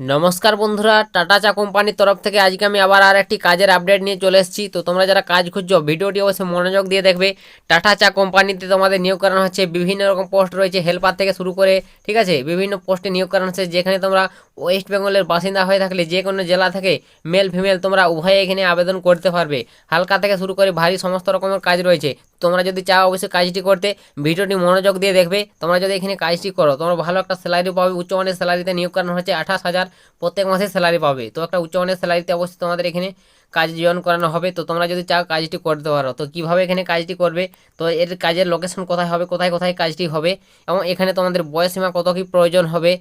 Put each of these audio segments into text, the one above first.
নমস্কার বন্ধুরা, টাটা চা কোম্পানির তরফ থেকে আজকে আমি আবার আর একটি কাজের আপডেট নিয়ে চলে এসেছি। তো তোমরা যারা কাজ খুঁজছো, ভিডিওটি অবশ্যই মনোযোগ দিয়ে দেখবে। টাটা চা কোম্পানিতে তোমাদের নিয়োগ করানো হচ্ছে, বিভিন্ন রকম পোস্ট রয়েছে হেল্পার থেকে শুরু করে, ঠিক আছে? বিভিন্ন পোস্টে নিয়োগ করানো হচ্ছে, যেখানে তোমরা ওয়েস্ট বেঙ্গলের বাসিন্দা হয়ে থাকলে যে কোনো জেলা থেকে মেল ফিমেল তোমরা উভয়ে এখানে আবেদন করতে পারবে। হালকা থেকে শুরু করে ভারী সমস্ত রকমের কাজ রয়েছে। তোমরা যদি চাও অবশ্যই কাজটি করতে, ভিডিওটি মনোযোগ দিয়ে দেখবে। তোমরা যদি এখানে কাজটি করো, তোমরা ভালো একটা স্যালারি পাবে। উচ্চমানের স্যালারিতে নিয়োগ করানো হচ্ছে আঠাশ হাজার। প্রত্যেক মাসে স্যালারি পাবে। তো একটা উচ্চমানের স্যালারিতে অবশ্যই তোমাদের এখানে কাজ জয়েন করানো হবে। তো তোমরা যদি চাও কাজটি করতে পারো। তো কীভাবে এখানে কাজটি করবে? তো এর কাজের লোকেশন কোথায় হবে? কোথায় কোথায় কাজটি হবে? এবং এখানে তোমাদের বয়স সীমা কত কী প্রয়োজন হবে?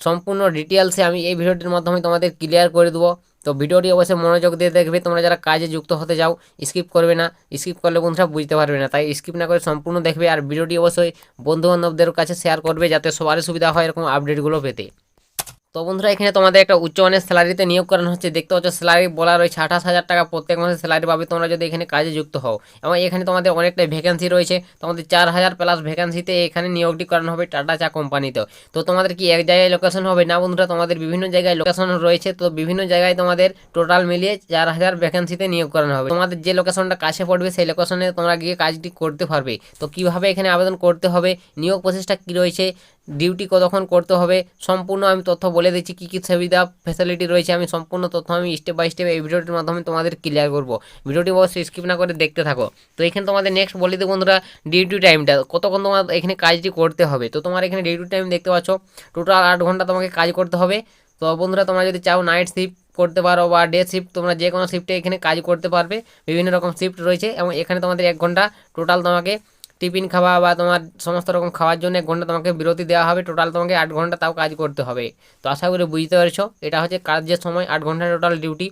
সম্পূর্ণ ডিটেলসে আমি এই ভিডিওটির মাধ্যমে তোমাদের ক্লিয়ার করে দেবো। তো ভিডিওটি অবশ্যই মনোযোগ দিয়ে দেখবে, তোমরা যারা কাজে যুক্ত হতে যাও স্কিপ করবে না। স্কিপ করলে বন্ধুরা বুঝতে পারবে না, তাই স্কিপ না করে সম্পূর্ণ দেখবে। আর ভিডিওটি অবশ্যই বন্ধুবান্ধবদের কাছে শেয়ার করবে, যাতে সবারই সুবিধা হয় এরকম আপডেটগুলো পেতে। তো বন্ধুরা, এখানে তোমাদের একটা উচ্চমানের স্যালারিতে নিয়োগ করানো হচ্ছে। দেখতে পাচ্ছ, স্যালারি বলা রয়েছে আঠাশ হাজার টাকা প্রত্যেক মাসে স্যালারি পাবে। তোমরা যদি এখানে কাজে যুক্ত হও, এবং এখানে তোমাদের অনেকটাই ভ্যাকেন্সি রয়েছে। তোমাদের চার হাজার প্লাস ভ্যাকেন্সিতে এখানে নিয়োগটি করানো হবে টাটা চা কোম্পানিতেও তো তোমাদের কি এক জায়গায় লোকেশন হবে? না বন্ধুরা, তোমাদের বিভিন্ন জায়গায় লোকেশন রয়েছে। তো বিভিন্ন জায়গায় তোমাদের টোটাল মিলিয়ে চার হাজার ভ্যাকেন্সিতে নিয়োগ করানো হবে। তোমাদের যে লোকেশনটা কাছে পড়বে, সেই লোকেশনে তোমরা গিয়ে কাজটি করতে পারবে। তো কীভাবে এখানে আবেদন করতে হবে? নিয়োগ প্রসেসটা কী রয়েছে? ডিউটি কতক্ষণ করতে হবে, সম্পূর্ণ আমি তথ্য বলে দিচ্ছি, কী কী সুবিধা ফ্যাসিলিটি রয়েছে, আমি সম্পূর্ণ তথ্য আমি স্টেপ বাই স্টেপ এই ভিডিওটির মাধ্যমে তোমাদের ক্লিয়ার করব। ভিডিওটি অবশ্যই স্কিপ না করে দেখতে থাকো। তো এখানে তোমাদের নেক্সট বলে দিই বন্ধুরা ডিউটি টাইমটা কতক্ষণ তোমার এখানে কাজটি করতে হবে। তো তোমার এখানে ডিউটি টাইম দেখতে পাচ্ছ টোটাল আট ঘণ্টা তোমাকে কাজ করতে হবে। তো বন্ধুরা, তোমরা যদি চাও নাইট শিফট করতে পারো বা ডে শিফট তোমরা যে কোনো শিফটে এখানে কাজ করতে পারবে। বিভিন্ন রকম শিফট রয়েছে এবং এখানে তোমাদের এক ঘণ্টা টোটাল তোমাকে টিফিন খাওয়া বা তোমার সমস্ত রকম খাওয়ার জন্য এক ঘণ্টা তোমাকে বিরতি দেওয়া হবে। টোটাল তোমাকে আট ঘণ্টা তাও কাজ করতে হবে। তো আশা করি বুঝতে পারছ। এটা হচ্ছে কাজের সময়, আট ঘণ্টা টোটাল ডিউটি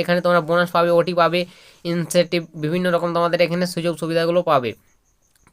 এখানে তোমরা বোনাস পাবে ওটি পাবে ইনসেন্টিভ বিভিন্ন রকম তোমাদের এখানে সুযোগ সুবিধাগুলো পাবে।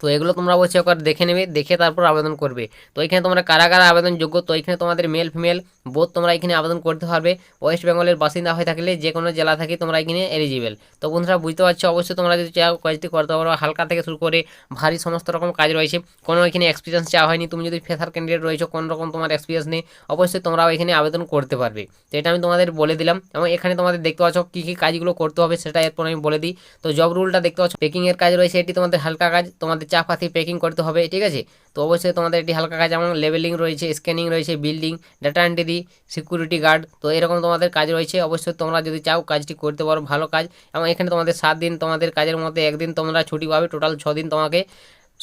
তো এগুলো তোমরা অবশ্যই একবার দেখে নেবে, দেখে তারপর আবেদন করবে। তো এখানে তোমরা কারা কারা আবেদন যোগ্য তো এখানে তোমাদের মেল ফিমেল বোধ তোমরা এখানে আবেদন করতে পারবে। ওয়েস্ট বেঙ্গলের বাসিন্দা হয়ে থাকলে যে কোনো জেলা থেকে তোমরা এখানে এলিজিবেল তো বন্ধুরা, বুঝতে পারছ? অবশ্যই তোমরা যদি চাও কাজটি করতে পারো, হালকা থেকে শুরু করে ভারী সমস্ত রকম কাজ রয়েছে। কোনো এখানে এক্সপিরিয়েন্স চাওয়া হয়নি, তুমি যদি ফেসার ক্যান্ডিডেট রয়েছো, কোনো রকম তোমার এক্সপিরিয়েন্স নেই, অবশ্যই তোমরাও এখানে আবেদন করতে পারবে। তো এটা আমি তোমাদের বলে দিলাম এবং এখানে তোমাদের দেখতে পাচ্ছ কী কী কাজগুলো করতে হবে, সেটা এরপর আমি বলে দিই। তো জব রুলটা দেখতে পাচ্ছ পেকিংয়ের কাজ রয়েছে, এটি তোমাদের হালকা কাজ, তোমাদের চা পাতি প্যাকিং করতে হবে, ঠিক আছে? তো অবশ্যই তোমাদের একটি হালকা কাজ, যেমন লেভেলিং রয়েছে স্ক্যানিং রয়েছে building data entry security guard তো এরকম তোমাদের কাজ রয়েছে। অবশ্যই তোমরা যদি চাও কাজটি করতে পারো, ভালো কাজ। এবং এখানে তোমাদের সাত দিন তোমাদের কাজের মধ্যে একদিন তোমরা ছুটি পাবে টোটাল দিন তোমাকে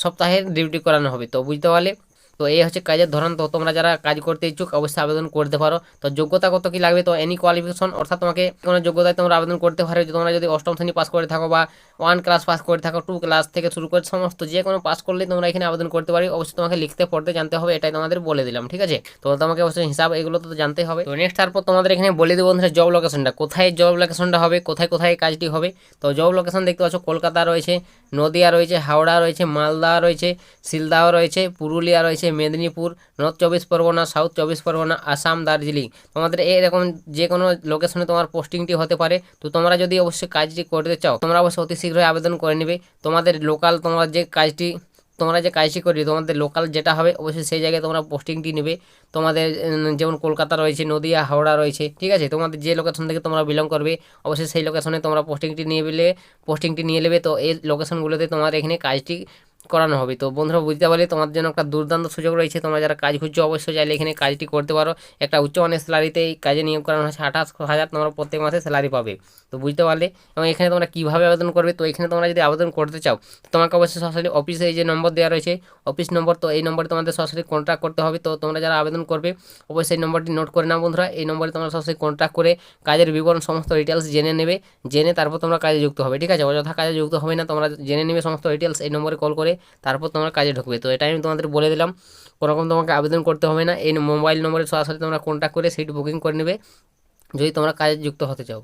সপ্তাহে ডিউটি করানো হবে, তো বুঝতে পারলে? তো এই হচ্ছে কাজের ধরন। তো তোমরা যারা কাজ করতে ইচ্ছুক, অবশ্যই আবেদন করতে পারো। তো যোগ্যতা কত কি লাগবে? তো এনি কোয়ালিফিকেশন অর্থাৎ তোমাকে কোনো যোগ্যতায় তোমরা আবেদন করতে পারো। তোমরা যদি অষ্টম শ্রেণি পাস করে থাকো বা ওয়ান ক্লাস পাস করে থাকো টু ক্লাস থেকে শুরু করে সমস্ত যে কোনো পাস করলেই তোমরা এখানে আবেদন করতে পারি। অবশ্যই তোমাকে লিখতে, পড়তে জানতে হবে, এটাই তোমাদের বলে দিলাম, ঠিক আছে? তো তোমাকে অবশ্যই হিসাব এগুলো তো জানতে হবে। তো নেক্সট তারপর তোমাদের এখানে বলে দেবো বন্ধুরা জব লোকেশনটা কোথায় জব লোকেশনটা হবে? কোথায় কোথায় কাজটি হবে? তো জব লোকেশন দেখতে পাচ্ছ, কলকাতা রয়েছে, নদিয়া রয়েছে, হাওড়া রয়েছে, মালদা রয়েছে শিলদাও রয়েছে, পুরুলিয়া রয়েছে মেদিনীপুর নর্থ চব্বিশ পরগনা সাউথ চব্বিশ পরগনা আসাম দার্জিলিং তোমাদের এরকম যে কোনো লোকেশনে তোমার পোস্টিংটি হতে পারে। তো তোমরা যদি অবশ্যই কাজটি করতে চাও, তোমরা অবশ্যই অতি শীঘ্রই আবেদন করে নেবে। তোমাদের লোকাল তোমরা যে কাজটি, তোমরা যে কাজটি করবে, তোমাদের লোকাল যেটা হবে, অবশ্যই সেই জায়গায় তোমরা পোস্টিংটি নেবে। তোমাদের যেমন কলকাতা রয়েছে, নদিয়া, হাওড়া রয়েছে, ঠিক আছে? তোমাদের যে লোকেশন থেকে তোমরা বিলং করবে, অবশ্যই সেই লোকেশনে তোমরা পোস্টিংটি নিয়ে নিলে পোস্টিংটি নিয়ে নেবে। তো এই লোকেশনগুলোতে তোমার এখানে কাজটি করানো হবে। তো বন্ধুরা, বুঝতে পারলে তোমাদের জন্য একটা দুর্দান্ত সুযোগ রয়েছে। তোমরা যারা কাজ খুঁজছো, অবশ্যই চাইলে এখানে কাজটি করতে পারো। একটা উচ্চ মানের স্যালারিতে এই কাজে নিয়োগ করানো হচ্ছে। আঠাশ হাজার তোমরা প্রত্যেক মাসে স্যালারি পাবে। তো বুঝতে পারলে? এবং এখানে তোমরা কীভাবে আবেদন করবে? তো এখানে তোমরা যদি আবেদন করতে চাও, তোমাকে অবশ্যই সরাসরি অফিসে এই যে নম্বর দেওয়া রয়েছে অফিস নম্বর তো এই নম্বরে তোমাদের সরাসরি কন্ট্যাক্ট করতে হবে। তো তোমরা যারা আবেদন করবে, অবশ্যই এই নম্বরটি নোট করে নাও বন্ধুরা। এই নম্বরে তোমরা সরাসরি কন্ট্যাক্ট করে কাজের বিবরণ, সমস্ত ডিটেলস জেনে নেবে। জেনে তারপর তোমরা কাজে যুক্ত হবে। ঠিক আছে? অযথা কাজে যুক্ত হবে না। তোমরা জেনে নেবে সমস্ত ডিটেলস এই নম্বরে কল করে তারপর তোমার কাজে ঢুকবে। তো এটা আমি তোমাদের বলে দিলাম, কোনোরকম তোমাকে আবেদন করতে হবে না। এই মোবাইল নম্বরে সরাসরি তোমরা কন্ট্যাক্ট করে সিট বুকিং করে নেবে। যদি তোমরা কাজে যুক্ত হতে চাও।